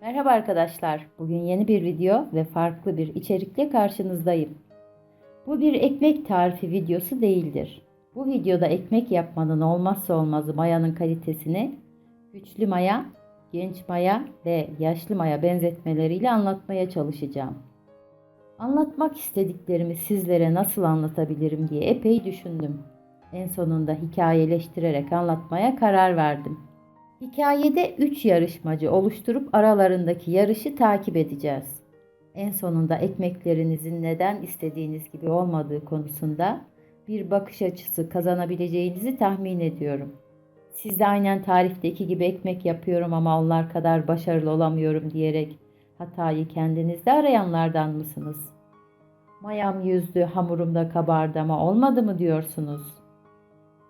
Merhaba arkadaşlar. Bugün yeni bir video ve farklı bir içerikle karşınızdayım. Bu bir ekmek tarifi videosu değildir. Bu videoda ekmek yapmanın olmazsa olmazı mayanın kalitesini güçlü maya, genç maya ve yaşlı maya benzetmeleriyle anlatmaya çalışacağım. Anlatmak istediklerimi sizlere nasıl anlatabilirim diye epey düşündüm. En sonunda hikayeleştirerek anlatmaya karar verdim. Hikayede 3 yarışmacı oluşturup aralarındaki yarışı takip edeceğiz. En sonunda ekmeklerinizin neden istediğiniz gibi olmadığı konusunda bir bakış açısı kazanabileceğinizi tahmin ediyorum. Siz de aynen tarifteki gibi ekmek yapıyorum ama onlar kadar başarılı olamıyorum diyerek hatayı kendinizde arayanlardan mısınız? Mayam yüzdü, hamurumda kabardı ama olmadı mı diyorsunuz?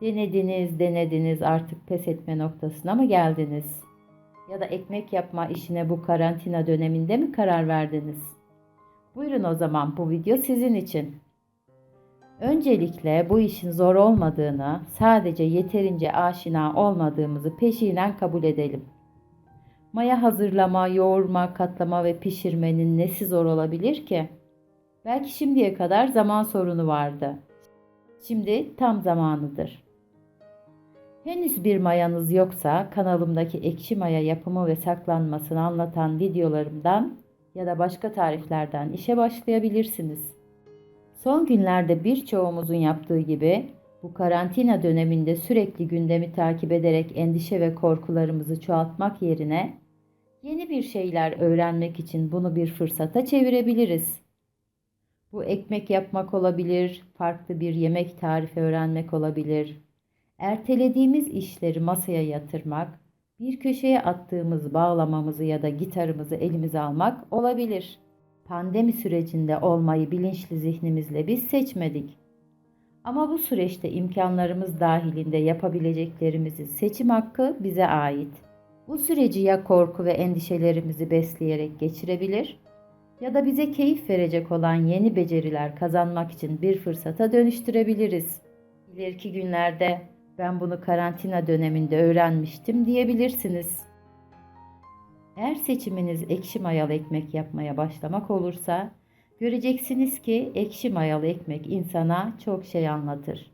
Denediniz, denediniz artık pes etme noktasına mı geldiniz? Ya da ekmek yapma işine bu karantina döneminde mi karar verdiniz? Buyurun o zaman bu video sizin için. Öncelikle bu işin zor olmadığını, sadece yeterince aşina olmadığımızı peşinen kabul edelim. Maya hazırlama, yoğurma, katlama ve pişirmenin nesi zor olabilir ki? Belki şimdiye kadar zaman sorunu vardı. Şimdi tam zamanıdır. Henüz bir mayanız yoksa kanalımdaki ekşi maya yapımı ve saklanmasını anlatan videolarımdan ya da başka tariflerden işe başlayabilirsiniz. Son günlerde birçoğumuzun yaptığı gibi bu karantina döneminde sürekli gündemi takip ederek endişe ve korkularımızı çoğaltmak yerine yeni bir şeyler öğrenmek için bunu bir fırsata çevirebiliriz. Bu ekmek yapmak olabilir, farklı bir yemek tarifi öğrenmek olabilir. Ertelediğimiz işleri masaya yatırmak, bir köşeye attığımız bağlamamızı ya da gitarımızı elimize almak olabilir. Pandemi sürecinde olmayı bilinçli zihnimizle biz seçmedik. Ama bu süreçte imkanlarımız dahilinde yapabileceklerimizin seçim hakkı bize ait. Bu süreci ya korku ve endişelerimizi besleyerek geçirebilir ya da bize keyif verecek olan yeni beceriler kazanmak için bir fırsata dönüştürebiliriz. İleriki günlerde ben bunu karantina döneminde öğrenmiştim diyebilirsiniz. Eğer seçiminiz ekşi mayalı ekmek yapmaya başlamak olursa göreceksiniz ki ekşi mayalı ekmek insana çok şey anlatır.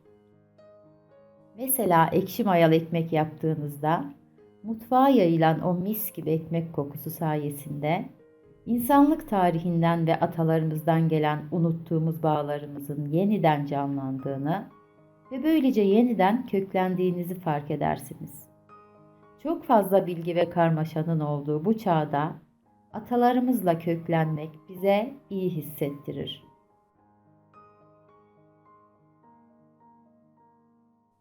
Mesela ekşi mayalı ekmek yaptığınızda mutfağa yayılan o mis gibi ekmek kokusu sayesinde insanlık tarihinden ve atalarımızdan gelen unuttuğumuz bağlarımızın yeniden canlandığını ve böylece yeniden köklendiğinizi fark edersiniz. Çok fazla bilgi ve karmaşanın olduğu bu çağda atalarımızla köklenmek bize iyi hissettirir.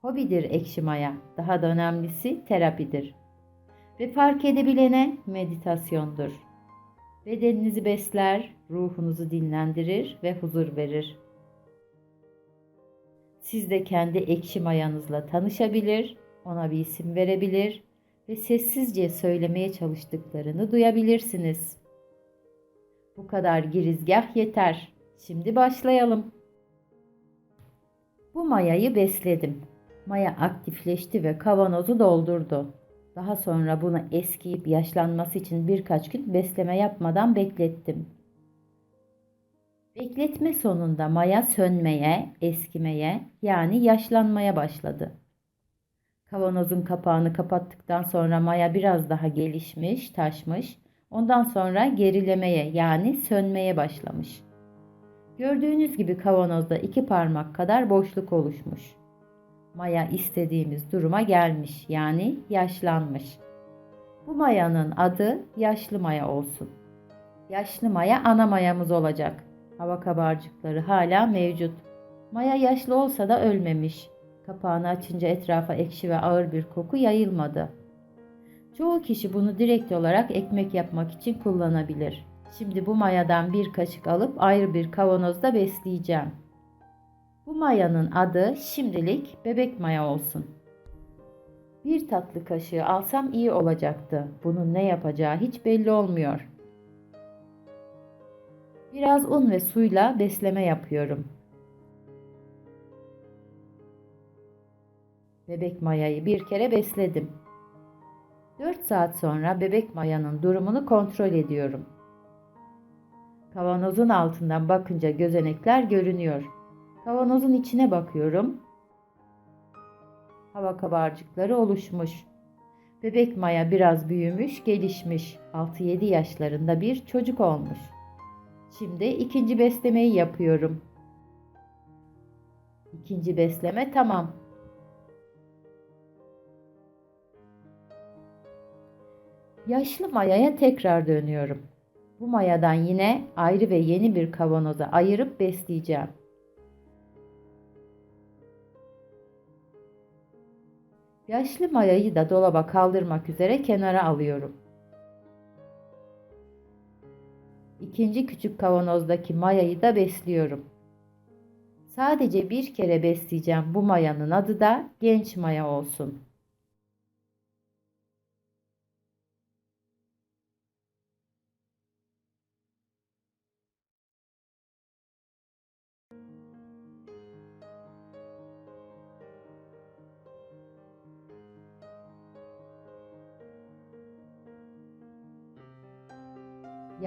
Hobidir ekşi maya, daha da önemlisi terapidir. Ve fark edebilene meditasyondur. Bedeninizi besler, ruhunuzu dinlendirir ve huzur verir. Siz de kendi ekşi mayanızla tanışabilir, ona bir isim verebilir ve sessizce söylemeye çalıştıklarını duyabilirsiniz. Bu kadar girizgah yeter. Şimdi başlayalım. Bu mayayı besledim. Maya aktifleşti ve kavanozu doldurdu. Daha sonra bunu eskiyip yaşlanması için birkaç gün besleme yapmadan beklettim. Bekletme sonunda maya sönmeye, eskimeye yani yaşlanmaya başladı. Kavanozun kapağını kapattıktan sonra maya biraz daha gelişmiş, taşmış. Ondan sonra gerilemeye yani sönmeye başlamış. Gördüğünüz gibi kavanozda iki parmak kadar boşluk oluşmuş. Maya istediğimiz duruma gelmiş yani yaşlanmış. Bu mayanın adı yaşlı maya olsun. Yaşlı maya ana mayamız olacak. Hava kabarcıkları hala mevcut. Maya yaşlı olsa da ölmemiş. Kapağını açınca etrafa ekşi ve ağır bir koku yayılmadı. Çoğu kişi bunu direkt olarak ekmek yapmak için kullanabilir. Şimdi bu mayadan bir kaşık alıp ayrı bir kavanozda besleyeceğim. Bu mayanın adı şimdilik bebek maya olsun. Bir tatlı kaşığı alsam iyi olacaktı. Bunun ne yapacağı hiç belli olmuyor. Biraz un ve suyla besleme yapıyorum. Bebek mayayı bir kere besledim. 4 saat sonra bebek mayanın durumunu kontrol ediyorum. Kavanozun altından bakınca gözenekler görünüyor. Kavanozun içine bakıyorum. Hava kabarcıkları oluşmuş. Bebek maya biraz büyümüş, gelişmiş. 6-7 yaşlarında bir çocuk olmuş. Şimdi ikinci beslemeyi yapıyorum. İkinci besleme tamam. Yaşlı mayaya tekrar dönüyorum. Bu mayadan yine ayrı ve yeni bir kavanoza ayırıp besleyeceğim. Yaşlı mayayı da dolaba kaldırmak üzere kenara alıyorum. İkinci küçük kavanozdaki mayayı da besliyorum. Sadece bir kere besleyeceğim bu mayanın adı da genç maya olsun.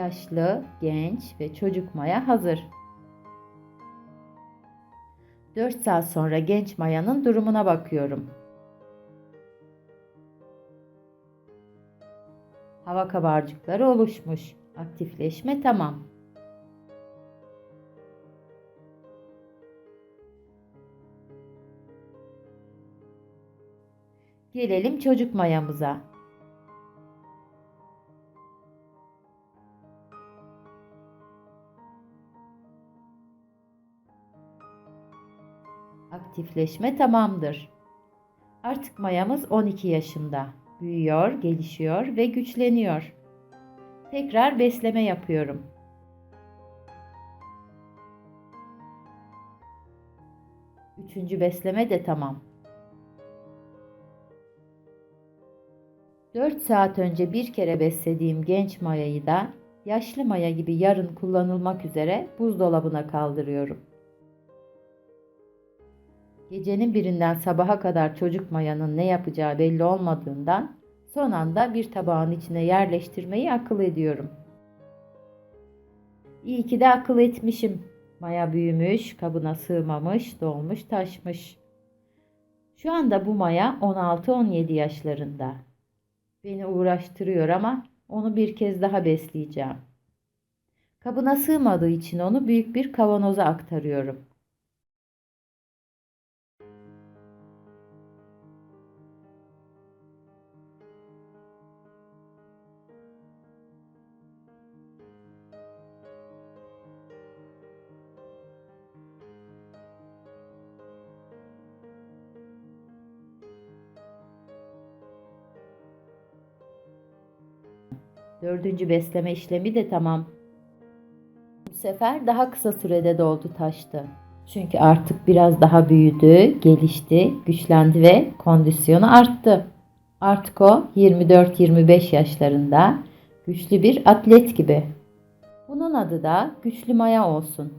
Yaşlı, genç ve çocuk maya hazır. 4 saat sonra genç mayanın durumuna bakıyorum. Hava kabarcıkları oluşmuş. Aktifleşme tamam. Gelelim çocuk mayamıza. Aktifleşme tamamdır. Artık mayamız 12 yaşında. Büyüyor, gelişiyor ve güçleniyor. Tekrar besleme yapıyorum. Üçüncü besleme de tamam. 4 saat önce bir kere beslediğim genç mayayı da yaşlı maya gibi yarın kullanılmak üzere buzdolabına kaldırıyorum. Gecenin birinden sabaha kadar çocuk mayanın ne yapacağı belli olmadığından son anda bir tabağın içine yerleştirmeyi akıl ediyorum. İyi ki de akıl etmişim. Maya büyümüş, kabına sığmamış, dolmuş, taşmış. Şu anda bu maya 16-17 yaşlarında. Beni uğraştırıyor ama onu bir kez daha besleyeceğim. Kabına sığmadığı için onu büyük bir kavanoza aktarıyorum. Dördüncü besleme işlemi de tamam. Bu sefer daha kısa sürede doldu taştı. Çünkü artık biraz daha büyüdü, gelişti, güçlendi ve kondisyonu arttı. Artık o 24-25 yaşlarında güçlü bir atlet gibi. Bunun adı da güçlü maya olsun.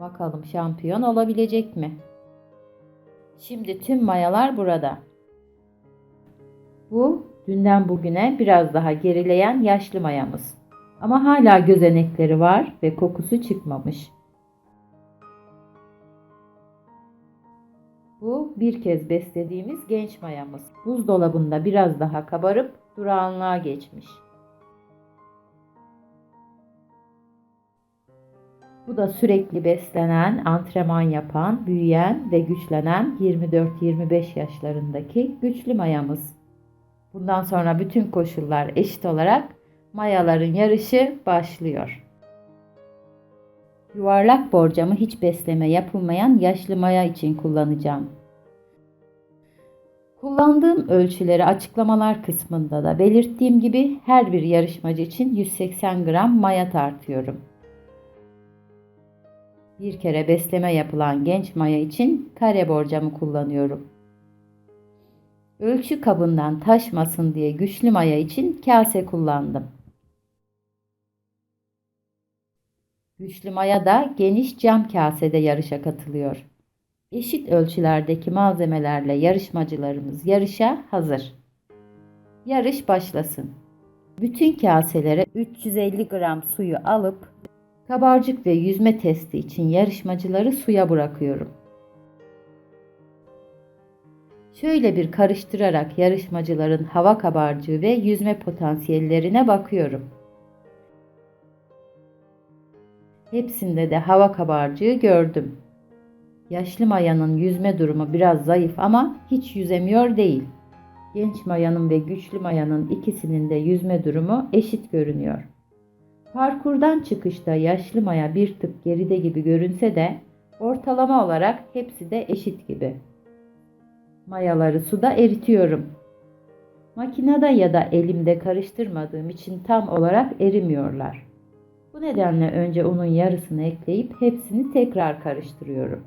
Bakalım şampiyon olabilecek mi? Şimdi tüm mayalar burada. Bu dünden bugüne biraz daha gerileyen yaşlı mayamız. Ama hala gözenekleri var ve kokusu çıkmamış. Bu bir kez beslediğimiz genç mayamız. Buzdolabında biraz daha kabarıp durağanlığa geçmiş. Bu da sürekli beslenen, antrenman yapan, büyüyen ve güçlenen 24-25 yaşlarındaki güçlü mayamız. Bundan sonra bütün koşullar eşit olarak mayaların yarışı başlıyor. Yuvarlak borcamı hiç besleme yapılmayan yaşlı maya için kullanacağım. Kullandığım ölçüleri açıklamalar kısmında da belirttiğim gibi her bir yarışmacı için 180 gram maya tartıyorum. Bir kere besleme yapılan genç maya için kare borcamı kullanıyorum. Ölçü kabından taşmasın diye güçlü maya için kase kullandım. Güçlü maya da geniş cam kasede yarışa katılıyor. Eşit ölçülerdeki malzemelerle yarışmacılarımız yarışa hazır. Yarış başlasın. Bütün kaselere 350 gram suyu alıp kabarcık ve yüzme testi için yarışmacıları suya bırakıyorum. Şöyle bir karıştırarak yarışmacıların hava kabarcığı ve yüzme potansiyellerine bakıyorum. Hepsinde de hava kabarcığı gördüm. Yaşlı Maya'nın yüzme durumu biraz zayıf ama hiç yüzemiyor değil. Genç Maya'nın ve güçlü Maya'nın ikisinin de yüzme durumu eşit görünüyor. Parkurdan çıkışta yaşlı Maya bir tık geride gibi görünse de ortalama olarak hepsi de eşit gibi. Mayaları suda eritiyorum. Makinede ya da elimde karıştırmadığım için tam olarak erimiyorlar. Bu nedenle önce unun yarısını ekleyip hepsini tekrar karıştırıyorum.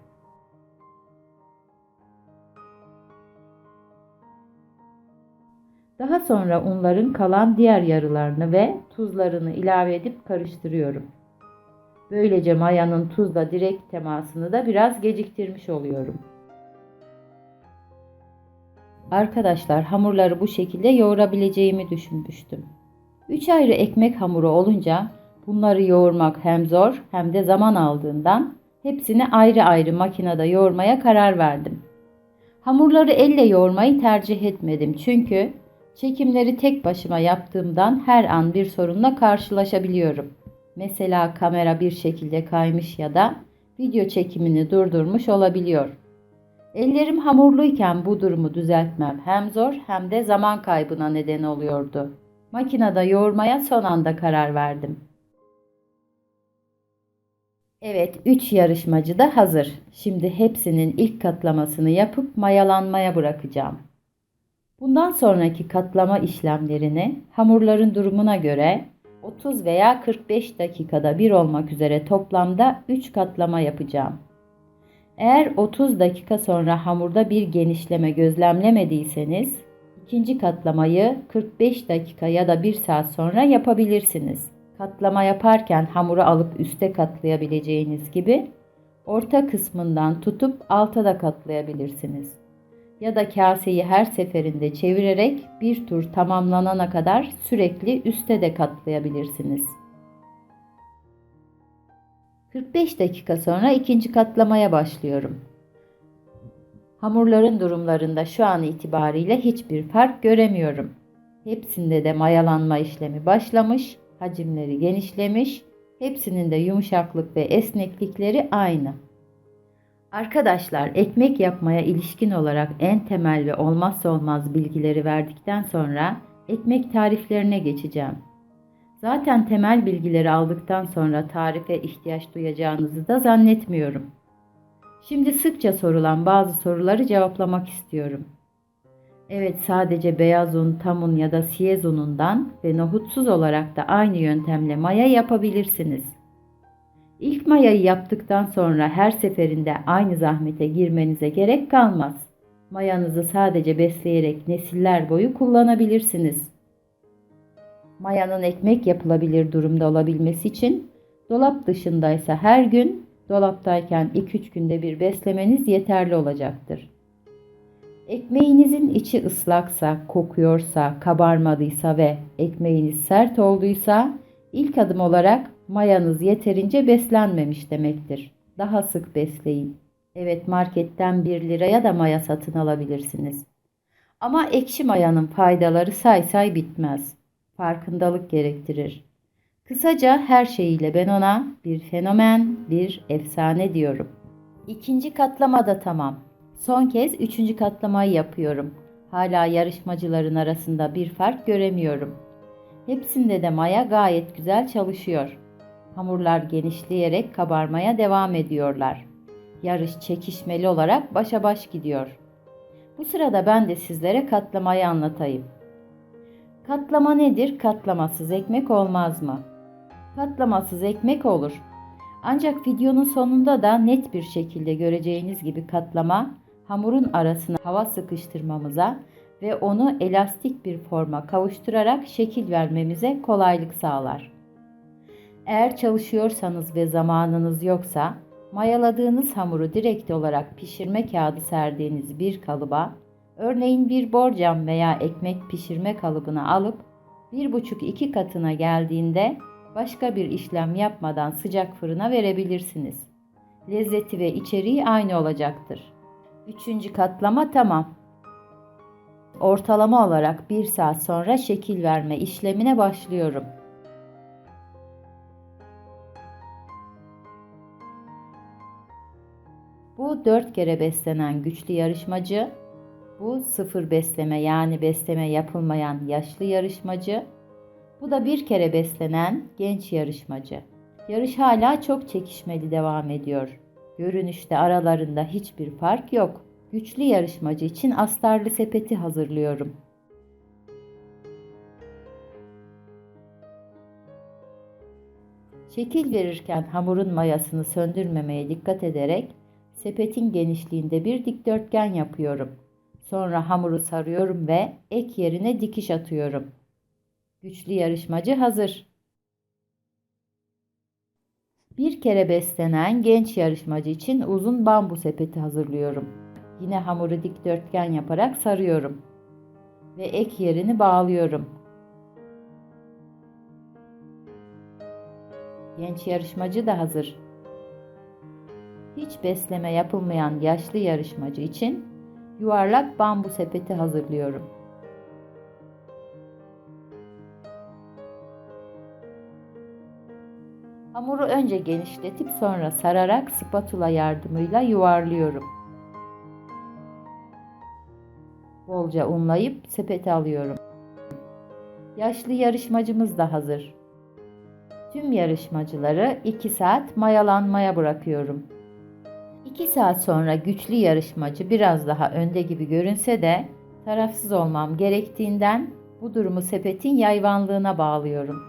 Daha sonra unların kalan diğer yarılarını ve tuzlarını ilave edip karıştırıyorum. Böylece mayanın tuzla direkt temasını da biraz geciktirmiş oluyorum. Arkadaşlar hamurları bu şekilde yoğurabileceğimi düşünmüştüm. 3 ayrı ekmek hamuru olunca bunları yoğurmak hem zor hem de zaman aldığından hepsini ayrı ayrı makinede yoğurmaya karar verdim. Hamurları elle yoğurmayı tercih etmedim çünkü çekimleri tek başıma yaptığımdan her an bir sorunla karşılaşabiliyorum. Mesela kamera bir şekilde kaymış ya da video çekimini durdurmuş olabiliyor. Ellerim hamurluyken bu durumu düzeltmem hem zor hem de zaman kaybına neden oluyordu. Makinede yoğurmaya son anda karar verdim. Evet, 3 yarışmacı da hazır. Şimdi hepsinin ilk katlamasını yapıp mayalanmaya bırakacağım. Bundan sonraki katlama işlemlerini hamurların durumuna göre 30 veya 45 dakikada bir olmak üzere toplamda 3 katlama yapacağım. Eğer 30 dakika sonra hamurda bir genişleme gözlemlemediyseniz ikinci katlamayı 45 dakika ya da 1 saat sonra yapabilirsiniz. Katlama yaparken hamuru alıp üste katlayabileceğiniz gibi orta kısmından tutup alta da katlayabilirsiniz. Ya da kaseyi her seferinde çevirerek bir tur tamamlanana kadar sürekli üste de katlayabilirsiniz. 45 dakika sonra ikinci katlamaya başlıyorum. Hamurların durumlarında şu an itibariyle hiçbir fark göremiyorum. Hepsinde de mayalanma işlemi başlamış, hacimleri genişlemiş, hepsinin de yumuşaklık ve esneklikleri aynı. Arkadaşlar ekmek yapmaya ilişkin olarak en temel ve olmazsa olmaz bilgileri verdikten sonra ekmek tariflerine geçeceğim. Zaten temel bilgileri aldıktan sonra tarife ihtiyaç duyacağınızı da zannetmiyorum. Şimdi sıkça sorulan bazı soruları cevaplamak istiyorum. Evet sadece beyaz un, tam un ya da siyez unundan ve nohutsuz olarak da aynı yöntemle maya yapabilirsiniz. İlk mayayı yaptıktan sonra her seferinde aynı zahmete girmenize gerek kalmaz. Mayanızı sadece besleyerek nesiller boyu kullanabilirsiniz. Mayanın ekmek yapılabilir durumda olabilmesi için dolap dışındaysa her gün, dolaptayken 2-3 günde bir beslemeniz yeterli olacaktır. Ekmeğinizin içi ıslaksa, kokuyorsa, kabarmadıysa ve ekmeğiniz sert olduysa ilk adım olarak mayanız yeterince beslenmemiş demektir. Daha sık besleyin. Evet marketten 1 liraya da maya satın alabilirsiniz. Ama ekşi mayanın faydaları say say bitmez. Farkındalık gerektirir. Kısaca her şeyiyle ben ona bir fenomen, bir efsane diyorum. İkinci katlama da tamam. Son kez üçüncü katlamayı yapıyorum. Hala yarışmacıların arasında bir fark göremiyorum. Hepsinde de maya gayet güzel çalışıyor. Hamurlar genişleyerek kabarmaya devam ediyorlar. Yarış çekişmeli olarak başa baş gidiyor. Bu sırada ben de sizlere katlamayı anlatayım. Katlama nedir? Katlamasız ekmek olmaz mı? Katlamasız ekmek olur. Ancak videonun sonunda da net bir şekilde göreceğiniz gibi katlama hamurun arasına hava sıkıştırmamıza ve onu elastik bir forma kavuşturarak şekil vermemize kolaylık sağlar. Eğer çalışıyorsanız ve zamanınız yoksa mayaladığınız hamuru direkt olarak pişirme kağıdı serdiğiniz bir kalıba Örneğin bir borcam veya ekmek pişirme kalıbını alıp 1,5-2 katına geldiğinde başka bir işlem yapmadan sıcak fırına verebilirsiniz. Lezzeti ve içeriği aynı olacaktır. Üçüncü katlama tamam. Ortalama olarak 1 saat sonra şekil verme işlemine başlıyorum. Bu 4 kere beslenen güçlü yarışmacı, bu sıfır besleme yani besleme yapılmayan yaşlı yarışmacı, bu da bir kere beslenen genç yarışmacı. Yarış hala çok çekişmeli devam ediyor. Görünüşte aralarında hiçbir fark yok. Güçlü yarışmacı için astarlı sepeti hazırlıyorum. Şekil verirken hamurun mayasını söndürmemeye dikkat ederek sepetin genişliğinde bir dikdörtgen yapıyorum. Sonra hamuru sarıyorum ve ek yerine dikiş atıyorum. Güçlü yarışmacı hazır. Bir kere beslenen genç yarışmacı için uzun bambu sepeti hazırlıyorum. Yine hamuru dikdörtgen yaparak sarıyorum ve ek yerini bağlıyorum. Genç yarışmacı da hazır. Hiç besleme yapılmayan yaşlı yarışmacı için yuvarlak bambu sepeti hazırlıyorum. Hamuru önce genişletip sonra sararak spatula yardımıyla yuvarlıyorum. Bolca unlayıp sepete alıyorum. Yaşlı yarışmacımız da hazır. Tüm yarışmacıları 2 saat mayalanmaya bırakıyorum. 2 saat sonra güçlü yarışmacı biraz daha önde gibi görünse de tarafsız olmam gerektiğinden bu durumu sepetin yayvanlığına bağlıyorum.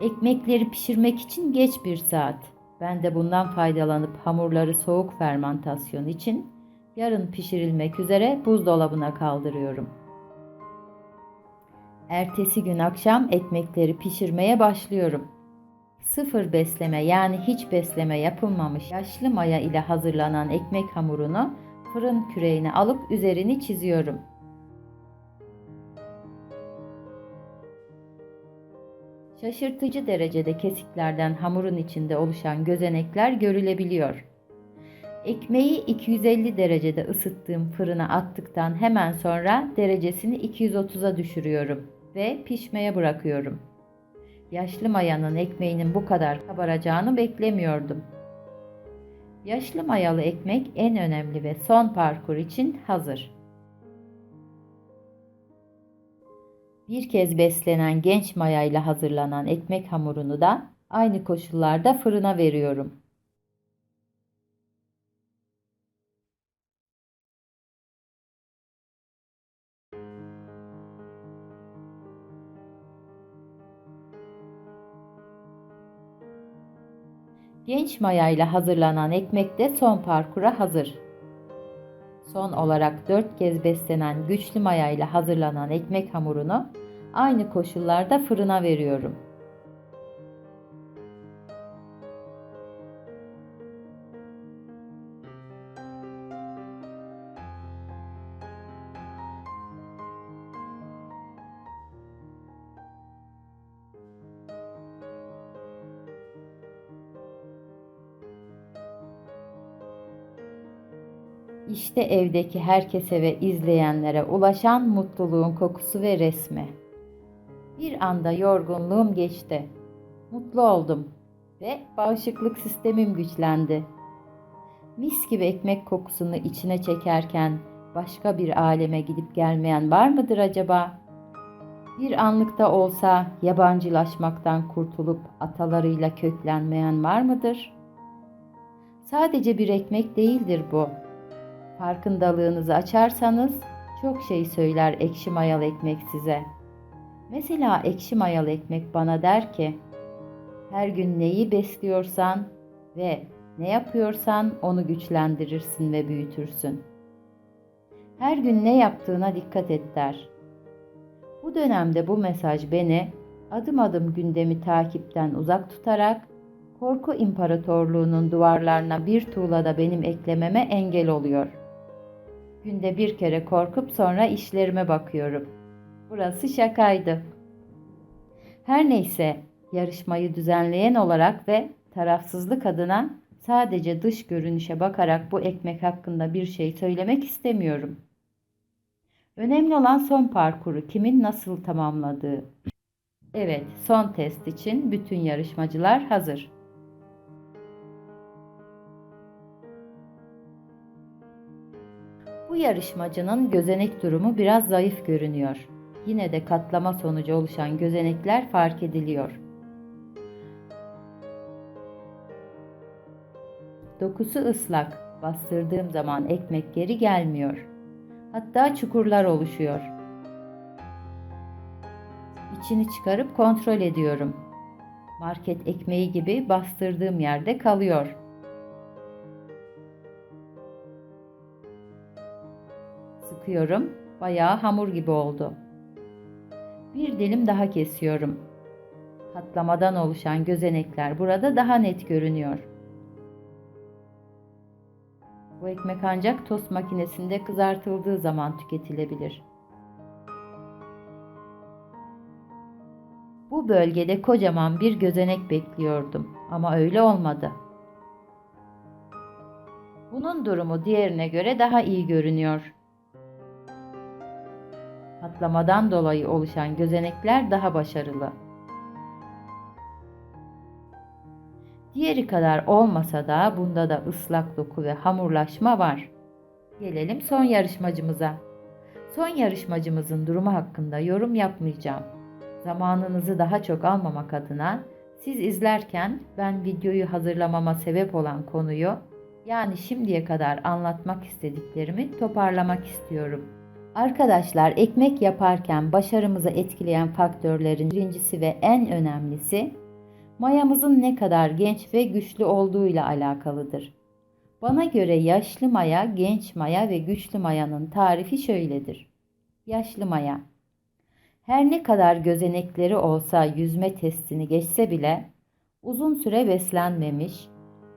Ekmekleri pişirmek için geç bir saat. Ben de bundan faydalanıp hamurları soğuk fermentasyon için yarın pişirilmek üzere buzdolabına kaldırıyorum. Ertesi gün akşam ekmekleri pişirmeye başlıyorum. Sıfır besleme yani hiç besleme yapılmamış yaşlı maya ile hazırlanan ekmek hamurunu fırın küreğine alıp üzerini çiziyorum. Şaşırtıcı derecede kesiklerden hamurun içinde oluşan gözenekler görülebiliyor. Ekmeği 250 derecede ısıttığım fırına attıktan hemen sonra derecesini 230'a düşürüyorum ve pişmeye bırakıyorum. Yaşlı mayanın ekmeğinin bu kadar kabaracağını beklemiyordum. Yaşlı mayalı ekmek en önemli ve son parkur için hazır. Bir kez beslenen genç mayayla hazırlanan ekmek hamurunu da aynı koşullarda fırına veriyorum. Genç mayayla hazırlanan ekmek de son parkura hazır. Son olarak 4 kez beslenen güçlü mayayla hazırlanan ekmek hamurunu aynı koşullarda fırına veriyorum. İşte evdeki herkese ve izleyenlere ulaşan mutluluğun kokusu ve resmi. Bir anda yorgunluğum geçti. Mutlu oldum ve bağışıklık sistemim güçlendi. Mis gibi ekmek kokusunu içine çekerken başka bir aleme gidip gelmeyen var mıdır acaba? Bir anlıkta olsa yabancılaşmaktan kurtulup atalarıyla köklenmeyen var mıdır? Sadece bir ekmek değildir bu Farkındalığınızı açarsanız çok şey söyler ekşi mayalı ekmek size. Mesela ekşi mayalı ekmek bana der ki, her gün neyi besliyorsan ve ne yapıyorsan onu güçlendirirsin ve büyütürsün. Her gün ne yaptığına dikkat et der. Bu dönemde bu mesaj beni adım adım gündemi takipten uzak tutarak korku imparatorluğunun duvarlarına bir tuğla da benim eklememe engel oluyor.'' Günde bir kere korkup sonra işlerime bakıyorum. Burası şakaydı. Her neyse yarışmayı düzenleyen olarak ve tarafsızlık adına sadece dış görünüşe bakarak bu ekmek hakkında bir şey söylemek istemiyorum. Önemli olan son parkuru kimin nasıl tamamladığı. Evet, son test için bütün yarışmacılar hazır. Bu yarışmacının gözenek durumu biraz zayıf görünüyor. Yine de katlama sonucu oluşan gözenekler fark ediliyor. Dokusu ıslak. Bastırdığım zaman ekmek geri gelmiyor. Hatta çukurlar oluşuyor. İçini çıkarıp kontrol ediyorum. Market ekmeği gibi bastırdığım yerde kalıyor. Sıkıyorum. Bayağı hamur gibi oldu. Bir dilim daha kesiyorum. Katlamadan oluşan gözenekler burada daha net görünüyor. Bu ekmek ancak tost makinesinde kızartıldığı zaman tüketilebilir. Bu bölgede kocaman bir gözenek bekliyordum ama öyle olmadı. Bunun durumu diğerine göre daha iyi görünüyor. Patlamadan dolayı oluşan gözenekler daha başarılı. Diğeri kadar olmasa da bunda da ıslak doku ve hamurlaşma var. Gelelim son yarışmacımıza. Son yarışmacımızın durumu hakkında yorum yapmayacağım. Zamanınızı daha çok almamak adına siz izlerken ben videoyu hazırlamama sebep olan konuyu yani şimdiye kadar anlatmak istediklerimi toparlamak istiyorum. Arkadaşlar ekmek yaparken başarımızı etkileyen faktörlerin birincisi ve en önemlisi mayamızın ne kadar genç ve güçlü olduğuyla alakalıdır. Bana göre yaşlı maya, genç maya ve güçlü mayanın tarifi şöyledir. Yaşlı maya her ne kadar gözenekleri olsa yüzme testini geçse bile uzun süre beslenmemiş,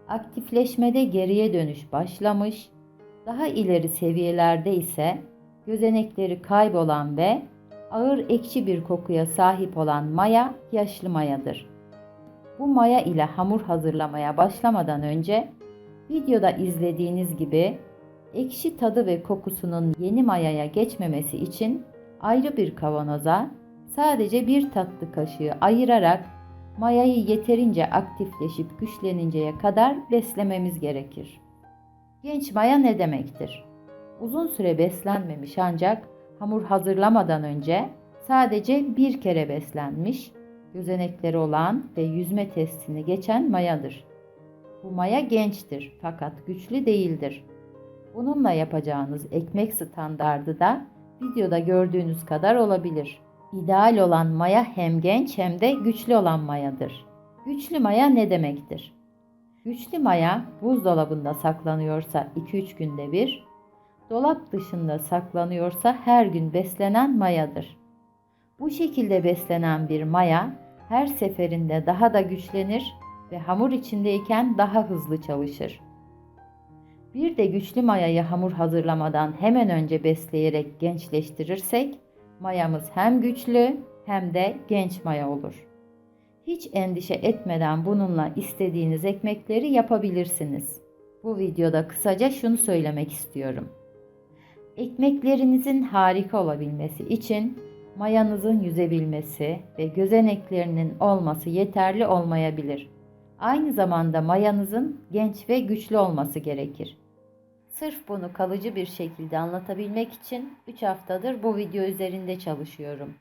aktifleşmede geriye dönüş başlamış, daha ileri seviyelerde ise gözenekleri kaybolan ve ağır ekşi bir kokuya sahip olan maya yaşlı mayadır. Bu maya ile hamur hazırlamaya başlamadan önce videoda izlediğiniz gibi ekşi tadı ve kokusunun yeni mayaya geçmemesi için ayrı bir kavanoza sadece bir tatlı kaşığı ayırarak mayayı yeterince aktifleşip güçleninceye kadar beslememiz gerekir. Genç maya ne demektir? Uzun süre beslenmemiş ancak hamur hazırlamadan önce sadece bir kere beslenmiş, gözenekleri olan ve yüzme testini geçen mayadır. Bu maya gençtir fakat güçlü değildir. Bununla yapacağınız ekmek standardı da videoda gördüğünüz kadar olabilir. İdeal olan maya hem genç hem de güçlü olan mayadır. Güçlü maya ne demektir? Güçlü maya buzdolabında saklanıyorsa 2-3 günde bir, dolap dışında saklanıyorsa her gün beslenen mayadır. Bu şekilde beslenen bir maya her seferinde daha da güçlenir ve hamur içindeyken daha hızlı çalışır. Bir de güçlü mayayı hamur hazırlamadan hemen önce besleyerek gençleştirirsek mayamız hem güçlü hem de genç maya olur. Hiç endişe etmeden bununla istediğiniz ekmekleri yapabilirsiniz. Bu videoda kısaca şunu söylemek istiyorum. Ekmeklerinizin harika olabilmesi için mayanızın yüzebilmesi ve gözeneklerinin olması yeterli olmayabilir. Aynı zamanda mayanızın genç ve güçlü olması gerekir. Sırf bunu kalıcı bir şekilde anlatabilmek için 3 haftadır bu video üzerinde çalışıyorum.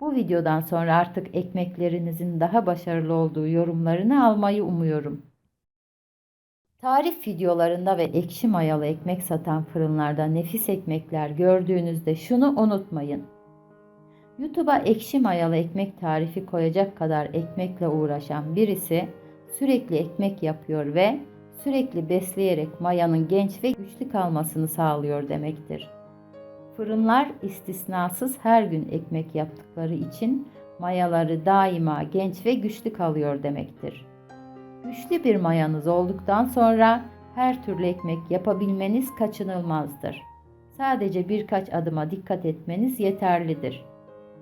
Bu videodan sonra artık ekmeklerinizin daha başarılı olduğu yorumlarını almayı umuyorum. Tarif videolarında ve ekşi mayalı ekmek satan fırınlarda nefis ekmekler gördüğünüzde şunu unutmayın. YouTube'a ekşi mayalı ekmek tarifi koyacak kadar ekmekle uğraşan birisi sürekli ekmek yapıyor ve sürekli besleyerek mayanın genç ve güçlü kalmasını sağlıyor demektir. Fırınlar istisnasız her gün ekmek yaptıkları için mayaları daima genç ve güçlü kalıyor demektir. Güçlü bir mayanız olduktan sonra her türlü ekmek yapabilmeniz kaçınılmazdır. Sadece birkaç adıma dikkat etmeniz yeterlidir.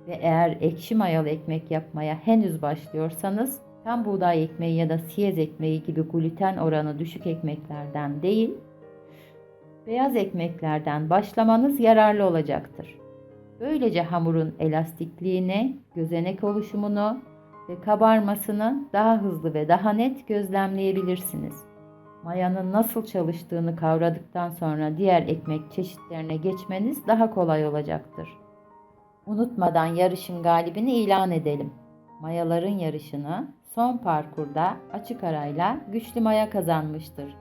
Ve eğer ekşi mayalı ekmek yapmaya henüz başlıyorsanız tam buğday ekmeği ya da siyez ekmeği gibi gluten oranı düşük ekmeklerden değil, beyaz ekmeklerden başlamanız yararlı olacaktır. Böylece hamurun elastikliğini, gözenek oluşumunu ve kabarmasını daha hızlı ve daha net gözlemleyebilirsiniz. Mayanın nasıl çalıştığını kavradıktan sonra diğer ekmek çeşitlerine geçmeniz daha kolay olacaktır. Unutmadan yarışın galibini ilan edelim. Mayaların yarışını son parkurda açık arayla güçlü maya kazanmıştır.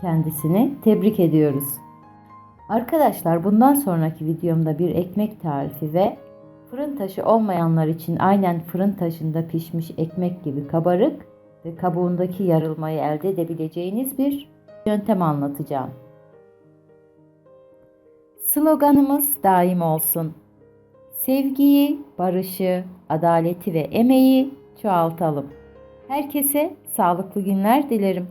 Kendisini tebrik ediyoruz. Arkadaşlar bundan sonraki videomda bir ekmek tarifi ve fırın taşı olmayanlar için aynen fırın taşında pişmiş ekmek gibi kabarık ve kabuğundaki yarılmayı elde edebileceğiniz bir yöntem anlatacağım. Sloganımız daim olsun. Sevgiyi, barışı, adaleti ve emeği çoğaltalım. Herkese sağlıklı günler dilerim.